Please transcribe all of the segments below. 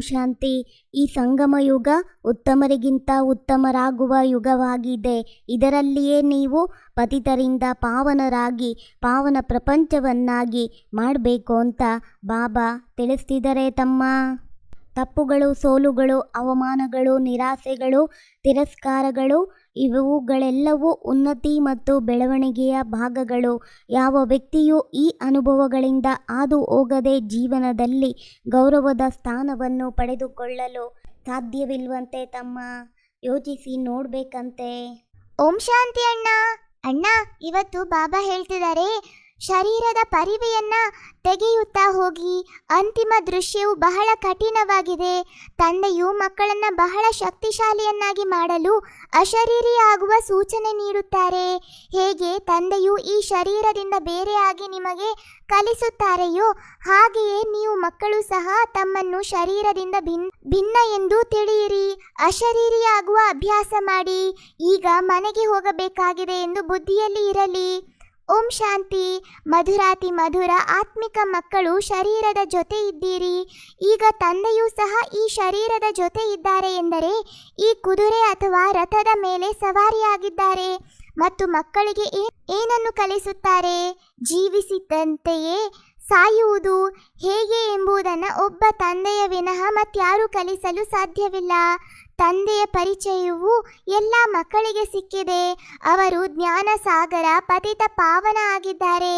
ಶಾಂತಿ. ಈ ಸಂಗಮ ಯುಗ ಉತ್ತಮರಿಗಿಂತ ಉತ್ತಮರಾಗುವ ಯುಗವಾಗಿದೆ. ಇದರಲ್ಲಿಯೇ ನೀವು ಪತಿತರಿಂದ ಪಾವನರಾಗಿ, ಪಾವನ ಪ್ರಪಂಚವನ್ನಾಗಿ ಮಾಡಬೇಕು ಅಂತ ಬಾಬಾ ತಿಳಿಸ್ತಿದ್ದಾರೆ ತಮ್ಮ. ತಪ್ಪುಗಳು, ಸೋಲುಗಳು, ಅವಮಾನಗಳು, ನಿರಾಸೆಗಳು, ತಿರಸ್ಕಾರಗಳು ಇವುಗಳೆಲ್ಲವೂ ಉನ್ನತಿ ಮತ್ತು ಬೆಳವಣಿಗೆಯ ಭಾಗಗಳು. ಯಾವ ವ್ಯಕ್ತಿಯು ಈ ಅನುಭವಗಳಿಂದ ಹಾದು ಹೋಗದೆ ಜೀವನದಲ್ಲಿ ಗೌರವದ ಸ್ಥಾನವನ್ನು ಪಡೆದುಕೊಳ್ಳಲು ಸಾಧ್ಯವಿಲ್ವಂತೆ ತಮ್ಮ? ಯೋಚಿಸಿ ನೋಡ್ಬೇಕಂತೆ. ಓಂ ಶಾಂತಿ ಅಣ್ಣ. ಅಣ್ಣ, ಇವತ್ತು ಬಾಬಾ ಹೇಳ್ತಿದ್ದಾರೆ ಶರೀರದ ಪರಿವೆಯನ್ನ ತೆಗೆಯುತ್ತಾ ಹೋಗಿ ಅಂತಿಮ ದೃಶ್ಯವು ಬಹಳ ಕಠಿಣವಾಗಿದೆ. ತಂದೆಯು ಮಕ್ಕಳನ್ನ ಬಹಳ ಶಕ್ತಿಶಾಲಿಯನ್ನಾಗಿ ಮಾಡಲು ಅಶರೀರಿಯಾಗುವ ಸೂಚನೆ ನೀಡುತ್ತಾರೆ. ಹೇಗೆ ತಂದೆಯು ಈ ಶರೀರದಿಂದ ಬೇರೆಯಾಗಿ ನಿಮಗೆ ಕಲಿಸುತ್ತಾರೆಯೋ ಹಾಗೆಯೇ ನೀವು ಮಕ್ಕಳು ಸಹ ತಮ್ಮನ್ನು ಶರೀರದಿಂದ ಭಿನ್, ಭಿನ್ನ ಎಂದು ತಿಳಿಯಿರಿ. ಅಶರೀರಿಯಾಗುವ ಅಭ್ಯಾಸ ಮಾಡಿ. ಈಗ ಮನೆಗೆ ಹೋಗಬೇಕಾಗಿದೆ ಎಂದು ಬುದ್ಧಿಯಲ್ಲಿ ಇರಲಿ. ಓಂ ಶಾಂತಿ. ಮಧುರಾತಿ ಮಧುರ ಆತ್ಮಿಕ ಮಕ್ಕಳು ಶರೀರದ ಜೊತೆ ಇದ್ದೀರಿ. ಈಗ ತಂದೆಯೂ ಸಹ ಈ ಶರೀರದ ಜೊತೆ ಇದ್ದಾರೆ ಎಂದರೆ ಈ ಕುದುರೆ ಅಥವಾ ರಥದ ಮೇಲೆ ಸವಾರಿಯಾಗಿದ್ದಾರೆ. ಮತ್ತು ಮಕ್ಕಳಿಗೆ ಏನನ್ನು ಕಲಿಸುತ್ತಾರೆ? ಜೀವಿಸಿದಂತೆಯೇ ಸಾಯುವುದು. ಹೇಗೆ ಎಂಬುದನ್ನು ಒಬ್ಬ ತಂದೆಯ ವಿನಃ ಮತ್ಯಾರೂ ಕಲಿಸಲು ಸಾಧ್ಯವಿಲ್ಲ. ತಂದೆಯ ಪರಿಚಯವು ಎಲ್ಲ ಮಕ್ಕಳಿಗೆ ಸಿಕ್ಕಿದೆ. ಅವರು ಜ್ಞಾನ ಸಾಗರ ಪತಿತ ಪಾವನ ಆಗಿದ್ದಾರೆ.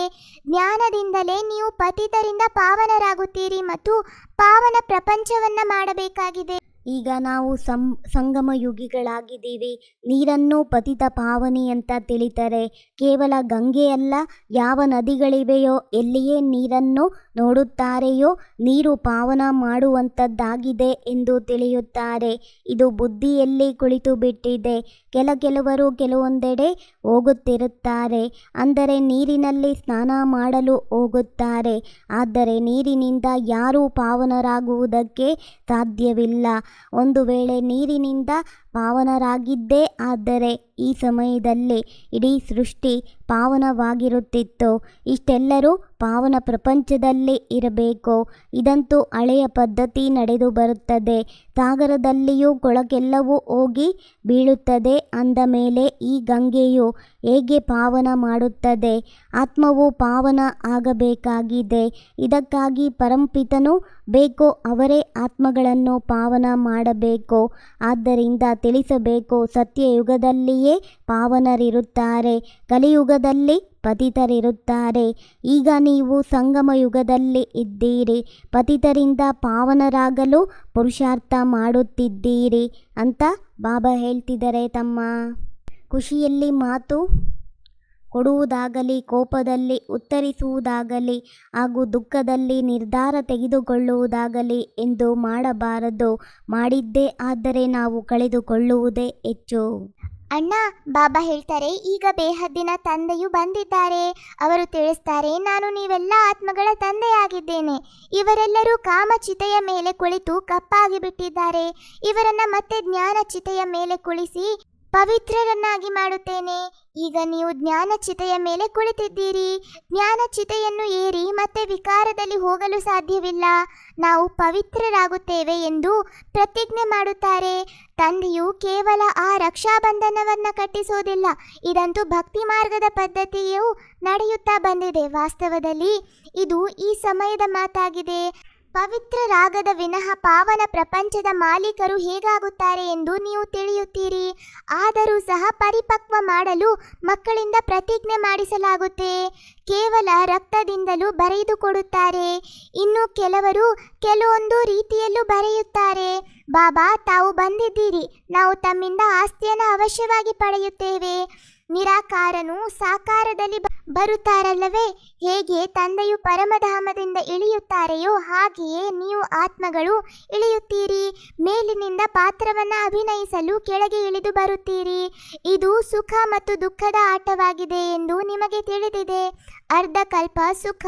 ಜ್ಞಾನದಿಂದಲೇ ನೀವು ಪತಿತರಿಂದ ಪಾವನರಾಗುತ್ತೀರಿ ಮತ್ತು ಪಾವನ ಪ್ರಪಂಚವನ್ನ ಮಾಡಬೇಕಾಗಿದೆ. ಈಗ ನಾವು ಸಂ ಸಂಗಮ ಯುಗಿಗಳಾಗಿದ್ದೀವಿ ನೀರನ್ನು ಪತಿತ ಪಾವನಿ ಅಂತ ತಿಳಿತಾರೆ. ಕೇವಲ ಗಂಗೆಯಲ್ಲ ಯಾವ ನದಿಗಳಿವೆಯೋ ಎಲ್ಲಿಯೇ ನೀರನ್ನು ನೋಡುತ್ತಾರೆಯೋ ನೀರು ಪಾವನ ಮಾಡುವಂಥದ್ದಾಗಿದೆ ಎಂದು ತಿಳಿಯುತ್ತಾರೆ. ಇದು ಬುದ್ಧಿಯಲ್ಲಿ ಕುಳಿತು ಬಿಟ್ಟಿದೆ ಕೆಲ ಕೆಲವರು ಕೆಲವೊಂದೆಡೆ ಹೋಗುತ್ತಿರುತ್ತಾರೆ. ಅಂದರೆ ನೀರಿನಲ್ಲಿ ಸ್ನಾನ ಮಾಡಲು ಹೋಗುತ್ತಾರೆ. ಆದರೆ ನೀರಿನಿಂದ ಯಾರೂ ಪಾವನರಾಗುವುದಕ್ಕೆ ಸಾಧ್ಯವಿಲ್ಲ. ಒಂದು ವೇಳೆ ನೀರಿನಿಂದ ಪಾವನರಾಗಿದ್ದೇ, ಆದರೆ ಈ ಸಮಯದಲ್ಲಿ ಇಡೀ ಸೃಷ್ಟಿ ಪಾವನವಾಗಿರುತ್ತಿತ್ತು. ಇಷ್ಟೆಲ್ಲರೂ ಪಾವನ ಪ್ರಪಂಚದಲ್ಲಿ ಇರಬೇಕು. ಇದಂತೂ ಹಳೆಯ ಪದ್ಧತಿ ನಡೆದು ಬರುತ್ತದೆ. ಸಾಗರದಲ್ಲಿಯೂ ಕೊಳಕೆಲ್ಲವೂ ಹೋಗಿ ಬೀಳುತ್ತದೆ. ಅಂದ ಮೇಲೆ ಈ ಗಂಗೆಯು ಹೇಗೆ ಪಾವನ ಮಾಡುತ್ತದೆ? ಆತ್ಮವು ಪಾವನ ಆಗಬೇಕಾಗಿದೆ. ಇದಕ್ಕಾಗಿ ಪರಂಪಿತನು ಬೇಕೋ ಅವರೇ ಆತ್ಮಗಳನ್ನು ಪಾವನ ಮಾಡಬೇಕು. ಆದ್ದರಿಂದ ತಿಳಿಸಬೇಕು. ಸತ್ಯಯುಗದಲ್ಲಿಯೇ ಪಾವನರಿರುತ್ತಾರೆ. ಕಲಿಯುಗದಲ್ಲಿ ಪತಿತರಿರುತ್ತಾರೆ. ಈಗ ನೀವು ಸಂಗಮ ಯುಗದಲ್ಲಿ ಇದ್ದೀರಿ. ಪತಿತರಿಂದ ಪಾವನರಾಗಲು ಪುರುಷಾರ್ಥ ಮಾಡುತ್ತಿದ್ದೀರಿ ಅಂತ ಬಾಬಾ ಹೇಳ್ತಿದ್ದಾರೆ ತಮ್ಮ ಖುಷಿಯಲ್ಲಿ ಮಾತು. ಕೊಡುವುದಾಗಲಿ, ಕೋಪದಲ್ಲಿ ಉತ್ತರಿಸುವುದಾಗಲಿ ಹಾಗೂ ದುಃಖದಲ್ಲಿ ನಿರ್ಧಾರ ತೆಗೆದುಕೊಳ್ಳುವುದಾಗಲಿ ಎಂದು ಮಾಡಬಾರದು. ಮಾಡಿದ್ದೇ ಆದರೆ ನಾವು ಕಳೆದುಕೊಳ್ಳುವುದೇ ಹೆಚ್ಚು. ಅಣ್ಣ, ಬಾಬಾ ಹೇಳ್ತಾರೆ, ಈಗ ಬೇಹದ್ದಿನ ತಂದೆಯು ಬಂದಿದ್ದಾರೆ. ಅವರು ತಿಳಿಸ್ತಾರೆ, ನಾನು ನೀವೆಲ್ಲ ಆತ್ಮಗಳ ತಂದೆಯಾಗಿದ್ದೇನೆ. ಇವರೆಲ್ಲರೂ ಕಾಮಚಿತೆಯ ಮೇಲೆ ಕುಳಿತು ಕಪ್ಪಾಗಿ ಬಿಟ್ಟಿದ್ದಾರೆ ಇವರನ್ನ ಮತ್ತೆ ಜ್ಞಾನ ಚಿತೆಯ ಮೇಲೆ ಕುಳಿಸಿ ಪವಿತ್ರರನ್ನಾಗಿ ಮಾಡುತ್ತೇನೆ. ಈಗ ನೀವು ಜ್ಞಾನ ಚಿತೆಯ ಮೇಲೆ ಕುಳಿತಿದ್ದೀರಿ. ಜ್ಞಾನ ಚಿತೆಯನ್ನು ಏರಿ ಮತ್ತೆ ವಿಕಾರದಲ್ಲಿ ಹೋಗಲು ಸಾಧ್ಯವಿಲ್ಲ. ನಾವು ಪವಿತ್ರರಾಗುತ್ತೇವೆ ಎಂದು ಪ್ರತಿಜ್ಞೆ ಮಾಡುತ್ತಾರೆ. ತಂದೆಯು ಕೇವಲ ಆ ರಕ್ಷಾಬಂಧನವನ್ನ ಕಟ್ಟಿಸೋದಿಲ್ಲ. ಇದಂತೂ ಭಕ್ತಿ ಮಾರ್ಗದ ಪದ್ಧತಿಯು ನಡೆಯುತ್ತಾ ಬಂದಿದೆ. ವಾಸ್ತವದಲ್ಲಿ ಇದು ಈ ಸಮಯದ ಮಾತಾಗಿದೆ. ಪವಿತ್ರರಾಗದ ವಿನಃ ಪಾವನ ಪ್ರಪಂಚದ ಮಾಲೀಕರು ಹೇಗಾಗುತ್ತಾರೆ ಎಂದು ನೀವು ತಿಳಿಯುತ್ತೀರಿ. ಆದರೂ ಸಹ ಪರಿಪಕ್ವ ಮಾಡಲು ಮಕ್ಕಳಿಂದ ಪ್ರತಿಜ್ಞೆ ಮಾಡಿಸಲಾಗುತ್ತೆ. ಕೇವಲ ರಕ್ತದಿಂದಲೂ ಬರೆದುಕೊಡುತ್ತಾರೆ ಇನ್ನು ಕೆಲವರು ಕೆಲವೊಂದು ರೀತಿಯಲ್ಲೂ ಬರೆಯುತ್ತಾರೆ. ಬಾಬಾ, ತಾವು ಬಂದಿದ್ದೀರಿ. ನಾವು ತಮ್ಮಿಂದ ಆಸ್ತಿಯನ್ನು ಅವಶ್ಯವಾಗಿ ಪಡೆಯುತ್ತೇವೆ. ನಿರಾಕಾರನು ಸಾಕಾರದಲ್ಲಿ ಬರುತ್ತಾರಲ್ಲವೇ? ಹೇಗೆ ತಂದೆಯು ಪರಮಧಾಮದಿಂದ ಇಳಿಯುತ್ತಾರೆಯೋ ಹಾಗೆಯೇ ನೀವು ಆತ್ಮಗಳು ಇಳಿಯುತ್ತೀರಿ. ಮೇಲಿನಿಂದ ಪಾತ್ರವನ್ನು ಅಭಿನಯಿಸಲು ಕೆಳಗೆ ಇಳಿದು ಬರುತ್ತೀರಿ. ಇದು ಸುಖ ಮತ್ತು ದುಃಖದ ಆಟವಾಗಿದೆ ಎಂದು ನಿಮಗೆ ತಿಳಿದಿದೆ. ಅರ್ಧ ಕಲ್ಪ ಸುಖ,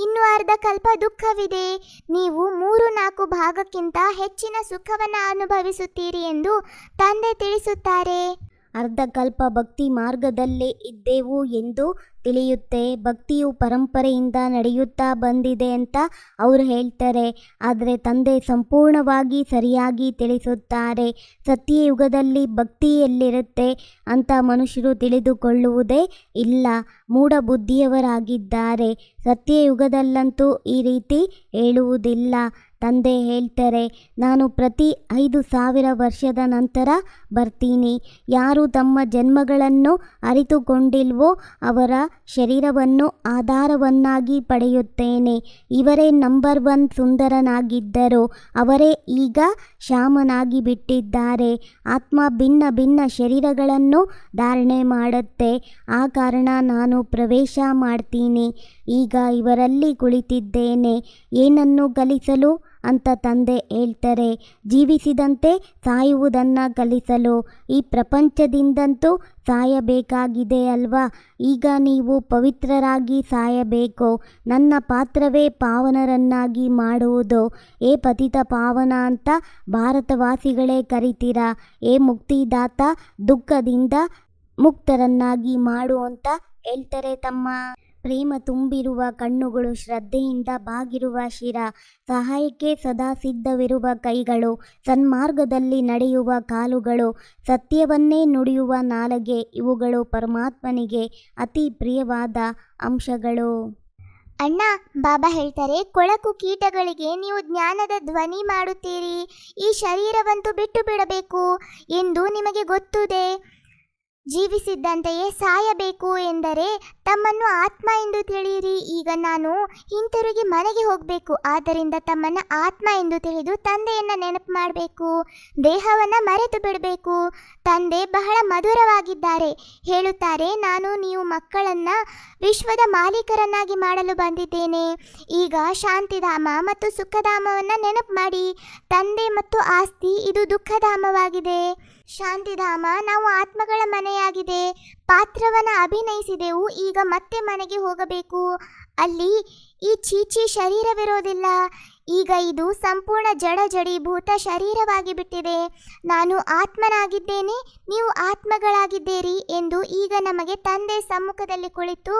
ಇನ್ನು ಅರ್ಧ ಕಲ್ಪ ದುಃಖವಿದೆ. ನೀವು ಮೂರು ನಾಲ್ಕು ಭಾಗಕ್ಕಿಂತ ಹೆಚ್ಚಿನ ಸುಖವನ್ನು ಅನುಭವಿಸುತ್ತೀರಿ ಎಂದು ತಂದೆ ತಿಳಿಸುತ್ತಾರೆ. ಅರ್ಧಕಲ್ಪ ಭಕ್ತಿ ಮಾರ್ಗದಲ್ಲೇ ಇದ್ದೆವು ಎಂದು ತಿಳಿಯುತ್ತೆ. ಭಕ್ತಿಯು ಪರಂಪರೆಯಿಂದ ನಡೆಯುತ್ತಾ ಬಂದಿದೆ ಅಂತ ಅವರು ಹೇಳ್ತಾರೆ. ಆದರೆ ತಂದೆ ಸಂಪೂರ್ಣವಾಗಿ ಸರಿಯಾಗಿ ತಿಳಿಸುತ್ತಾರೆ. ಸತ್ಯಯುಗದಲ್ಲಿ ಭಕ್ತಿ ಎಲ್ಲಿರುತ್ತೆ ಅಂತ ಮನುಷ್ಯರು ತಿಳಿದುಕೊಳ್ಳುವುದೇ ಇಲ್ಲ. ಮೂಢಬುದ್ಧಿಯವರಾಗಿದ್ದಾರೆ. ಸತ್ಯಯುಗದಲ್ಲಂತೂ ಈ ರೀತಿ ಹೇಳುವುದಿಲ್ಲ. ತಂದೆ ಹೇಳ್ತಾರೆ, ನಾನು ಪ್ರತಿ ಐದು ಸಾವಿರ ವರ್ಷದ ನಂತರ ಬರ್ತೀನಿ. ಯಾರು ತಮ್ಮ ಜನ್ಮಗಳನ್ನು ಅರಿತುಕೊಂಡಿಲ್ವೋ ಅವರ ಶರೀರವನ್ನು ಆಧಾರವನ್ನಾಗಿ ಪಡೆಯುತ್ತೇನೆ. ಇವರೇ ನಂಬರ್ ಒನ್ ಸುಂದರನಾಗಿದ್ದರು. ಅವರೇ ಈಗ ಶ್ಯಾಮನಾಗಿ ಬಿಟ್ಟಿದ್ದಾರೆ. ಆತ್ಮ ಭಿನ್ನ ಭಿನ್ನ ಶರೀರಗಳನ್ನು ಧಾರಣೆ ಮಾಡುತ್ತೆ. ಆ ಕಾರಣ ನಾನು ಪ್ರವೇಶ ಮಾಡ್ತೀನಿ. ಈಗ ಇವರಲ್ಲಿ ಕುಳಿತಿದ್ದೇನೆ. ಏನನ್ನು ಕಲಿಸಲು ಅಂತ ತಂದೆ ಹೇಳ್ತಾರೆ. ಜೀವಿಸಿದಂತೆ ಸಾಯುವುದನ್ನು ಕಲಿಸಲು ಈ ಪ್ರಪಂಚದಿಂದಂತೂ ಸಾಯಬೇಕಾಗಿದೆ ಅಲ್ವಾ? ಈಗ ನೀವು ಪವಿತ್ರರಾಗಿ ಸಾಯಬೇಕು. ನನ್ನ ಪಾತ್ರವೇ ಪಾವನರನ್ನಾಗಿ ಮಾಡುವುದು. ಏ ಪತಿತ ಪಾವನ ಅಂತ ಭಾರತವಾಸಿಗಳೇ ಕರಿತೀರ? ಏ ಮುಕ್ತಿದಾತ ದುಃಖದಿಂದ ಮುಕ್ತರನ್ನಾಗಿ ಮಾಡು ಅಂತ ಹೇಳ್ತಾರೆ ತಮ್ಮ. ಪ್ರೇಮ ತುಂಬಿರುವ ಕಣ್ಣುಗಳು ಶ್ರದ್ಧೆಯಿಂದ ಬಾಗಿರುವ ಶಿರ, ಸಹಾಯಕ್ಕೆ ಸದಾ ಸಿದ್ಧವಿರುವ ಕೈಗಳು, ಸನ್ಮಾರ್ಗದಲ್ಲಿ ನಡೆಯುವ ಕಾಲುಗಳು, ಸತ್ಯವನ್ನೇ ನುಡಿಯುವ ನಾಲಗೆ, ಇವುಗಳು ಪರಮಾತ್ಮನಿಗೆ ಅತಿ ಪ್ರಿಯವಾದ ಅಂಶಗಳು. ಅಣ್ಣ, ಬಾಬಾ ಹೇಳ್ತಾರೆ, ಕೊಳಕು ಕೀಟಗಳಿಗೆ ನೀವು ಜ್ಞಾನದ ಧ್ವನಿ ಮಾಡುತ್ತೀರಿ, ಈ ಶರೀರವಂತೂ ಬಿಟ್ಟು ಬಿಡಬೇಕು ಎಂದು ನಿಮಗೆ ಗೊತ್ತುದೆ. ಜೀವಿಸಿದ್ದಂತೆಯೇ ಸಾಯಬೇಕು ಎಂದರೆ ತಮ್ಮನ್ನು ಆತ್ಮ ಎಂದು ತಿಳಿಯಿರಿ. ಈಗ ನಾನು ಹಿಂತಿರುಗಿ ಮನೆಗೆ ಹೋಗಬೇಕು. ಆದ್ದರಿಂದ ತಮ್ಮನ್ನು ಆತ್ಮ ಎಂದು ತಿಳಿದು ತಂದೆಯನ್ನು ನೆನಪು ಮಾಡಬೇಕು. ದೇಹವನ್ನು ಮರೆತು ಬಿಡಬೇಕು. ತಂದೆ ಬಹಳ ಮಧುರವಾಗಿದ್ದಾರೆ. ಹೇಳುತ್ತಾರೆ, ನಾನು ನೀವು ಮಕ್ಕಳನ್ನು ವಿಶ್ವದ ಮಾಲೀಕರನ್ನಾಗಿ ಮಾಡಲು ಬಂದಿದ್ದೇನೆ. ಈಗ ಶಾಂತಿಧಾಮ ಮತ್ತು ಸುಖಧಾಮವನ್ನು ನೆನಪು ಮಾಡಿ. ತಂದೆ ಮತ್ತು ಆಸ್ತಿ, ಇದು ದುಃಖಧಾಮವಾಗಿದೆ. ಶಾಂತಿಧಾಮ, ನಾವು ಆತ್ಮಗಳ ಮನೆಯಾಗಿದೆ. ಪಾತ್ರವನ್ನು ಅಭಿನಯಿಸಿದೆವು, ಈಗ ಮತ್ತೆ ಮನೆಗೆ ಹೋಗಬೇಕು. ಅಲ್ಲಿ ಈ ಚೀಚಿ ಶರೀರವಿರೋದಿಲ್ಲ. ಈಗ ಇದು ಸಂಪೂರ್ಣ ಜಡ ಜಡೀಭೂತ ಶರೀರವಾಗಿ ಬಿಟ್ಟಿದೆ. ನಾನು ಆತ್ಮನಾಗಿದ್ದೇನೆ, ನೀವು ಆತ್ಮಗಳಾಗಿದ್ದೀರಿ ಎಂದು ಈಗ ನಮಗೆ ತಂದೆ ಸಮ್ಮುಖದಲ್ಲಿ ಕುಳಿತು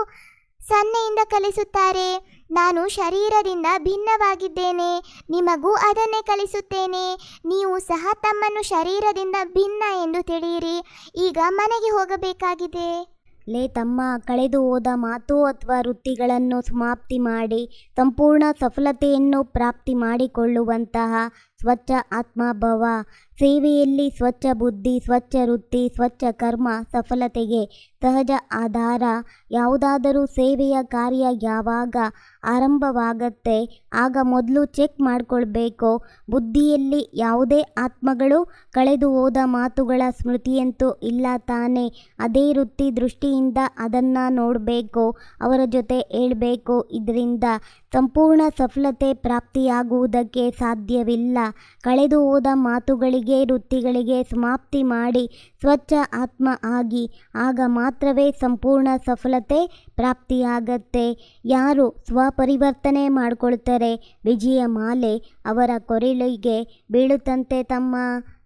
ಸನ್ನೆಯಿಂದ ಕಲಿಸುತ್ತಾರೆ. ನಾನು ಶರೀರದಿಂದ ಭಿನ್ನವಾಗಿದ್ದೇನೆ. ನಿಮಗೂ ಅದನ್ನೇ ಕಲಿಸುತ್ತೇನೆ. ನೀವು ಸಹ ತಮ್ಮನ್ನು ಶರೀರದಿಂದ ಭಿನ್ನ ಎಂದು ತಿಳಿಯಿರಿ. ಈಗ ಮನೆಗೆ ಹೋಗಬೇಕಾಗಿದೆ. ಲೇ ತಮ್ಮ, ಕಳೆದು ಹೋದ ಮಾತು ಅಥವಾ ವೃತ್ತಿಗಳನ್ನು ಸಮಾಪ್ತಿ ಮಾಡಿ, ಸಂಪೂರ್ಣ ಸಫಲತೆಯನ್ನು ಪ್ರಾಪ್ತಿ ಮಾಡಿಕೊಳ್ಳುವಂತಹ ಸ್ವಚ್ಛ ಆತ್ಮಭಾವ, ಸೇವೆಯಲ್ಲಿ ಸ್ವಚ್ಛ ಬುದ್ಧಿ, ಸ್ವಚ್ಛ ವೃತ್ತಿ, ಸ್ವಚ್ಛ ಕರ್ಮ, ಸಫಲತೆಗೆ ಸಹಜ ಆಧಾರ. ಯಾವುದಾದರೂ ಸೇವೆಯ ಕಾರ್ಯ ಯಾವಾಗ ಆರಂಭವಾಗತ್ತೆ, ಆಗ ಮೊದಲು ಚೆಕ್ ಮಾಡಿಕೊಳ್ಬೇಕು. ಬುದ್ಧಿಯಲ್ಲಿ ಯಾವುದೇ ಆತ್ಮಗಳು ಕಳೆದು ಹೋದ ಮಾತುಗಳ ಸ್ಮೃತಿಯಂತೂ ಇಲ್ಲ ತಾನೇ. ಅದೇ ವೃತ್ತಿ ದೃಷ್ಟಿಯಿಂದ ಅದನ್ನು ನೋಡಬೇಕು, ಅವರ ಜೊತೆ ಹೇಳಬೇಕು. ಇದರಿಂದ ಸಂಪೂರ್ಣ ಸಫಲತೆ ಪ್ರಾಪ್ತಿಯಾಗುವುದಕ್ಕೆ ಸಾಧ್ಯವಿಲ್ಲ. ಕಳೆದು ಹೋದ ಮಾತುಗಳಿಗೆ, ವೃತ್ತಿಗಳಿಗೆ ಸಮಾಪ್ತಿ ಮಾಡಿ ಸ್ವಚ್ಛ ಆತ್ಮ ಆಗಿ, ಆಗ ಮಾತ್ರವೇ ಸಂಪೂರ್ಣ ಸಫಲತೆ ಪ್ರಾಪ್ತಿಯಾಗತ್ತೆ. ಯಾರು ಸ್ವಪರಿವರ್ತನೆ ಮಾಡಿಕೊಳ್ತಾರೆ, ವಿಜಯ ಮಾಲೆ ಅವರ ಕೊರಳಿಗೆ ಬೀಳುತ್ತಂತೆ ತಮ್ಮ.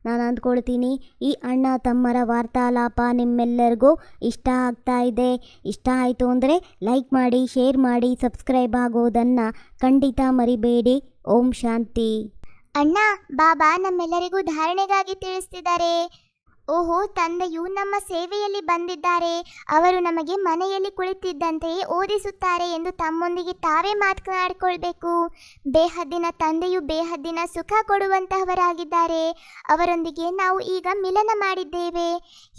ನಾನು ಅಂದ್ಕೊಳ್ತೀನಿ, ಈ ಅಣ್ಣ ತಮ್ಮರ ವಾರ್ತಾಲಾಪ ನಿಮ್ಮೆಲ್ಲರಿಗೂ ಇಷ್ಟ ಆಗ್ತಾ ಇದೆ. ಇಷ್ಟ ಆಯಿತು ಅಂದರೆ ಲೈಕ್ ಮಾಡಿ, ಶೇರ್ ಮಾಡಿ, ಸಬ್ಸ್ಕ್ರೈಬ್ ಆಗೋದನ್ನು ಖಂಡಿತ ಮರಿಬೇಡಿ. ಓಂ ಶಾಂತಿ. ಅಣ್ಣ, ಬಾಬಾ ನಮ್ಮೆಲ್ಲರಿಗೂ ಧಾರಣೆಗಾಗಿ ತಿಳಿಸ್ತಿದ್ದಾರೆ. ಓಹೋ, ತಂದೆಯು ನಮ್ಮ ಸೇವೆಯಲ್ಲಿ ಬಂದಿದ್ದಾರೆ. ಅವರು ನಮಗೆ ಮನೆಯಲ್ಲಿ ಕುಳಿತಿದ್ದಂತೆಯೇ ಓದಿಸುತ್ತಾರೆ ಎಂದು ತಮ್ಮೊಂದಿಗೆ ತಾವೇ ಮಾತನಾಡಿಕೊಳ್ಬೇಕು. ಬೇಹದ್ದಿನ ತಂದೆಯು ಬೇಹದ್ದಿನ ಸುಖ ಕೊಡುವಂತಹವರಾಗಿದ್ದಾರೆ. ಅವರೊಂದಿಗೆ ನಾವು ಈಗ ಮಿಲನ ಮಾಡಿದ್ದೇವೆ.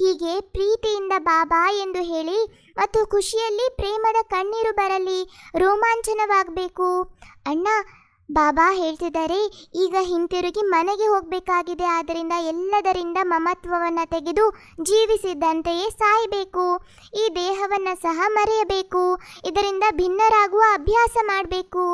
ಹೀಗೆ ಪ್ರೀತಿಯಿಂದ ಬಾಬಾ ಎಂದು ಹೇಳಿ ಮತ್ತು ಖುಷಿಯಲ್ಲಿ ಪ್ರೇಮದ ಕಣ್ಣೀರು ಬರಲಿ, ರೋಮಾಂಚನವಾಗಬೇಕು. ಅಣ್ಣ ಬಾಬಾ ಹೇಳ್ತಿದ್ದಾರೆ, ಈಗ ಹಿಂತಿರುಗಿ ಮನೆಗೆ ಹೋಗಬೇಕಾಗಿದೆ, ಆದ್ದರಿಂದ ಎಲ್ಲದರಿಂದ ಮಮತ್ವವನ್ನು ತೆಗೆದು ಜೀವಿಸಿದ್ದಂತೆಯೇ ಸಾಯಬೇಕು. ಈ ದೇಹವನ್ನು ಸಹ ಮರೆಯಬೇಕು, ಇದರಿಂದ ಭಿನ್ನರಾಗುವ ಅಭ್ಯಾಸ ಮಾಡಬೇಕು.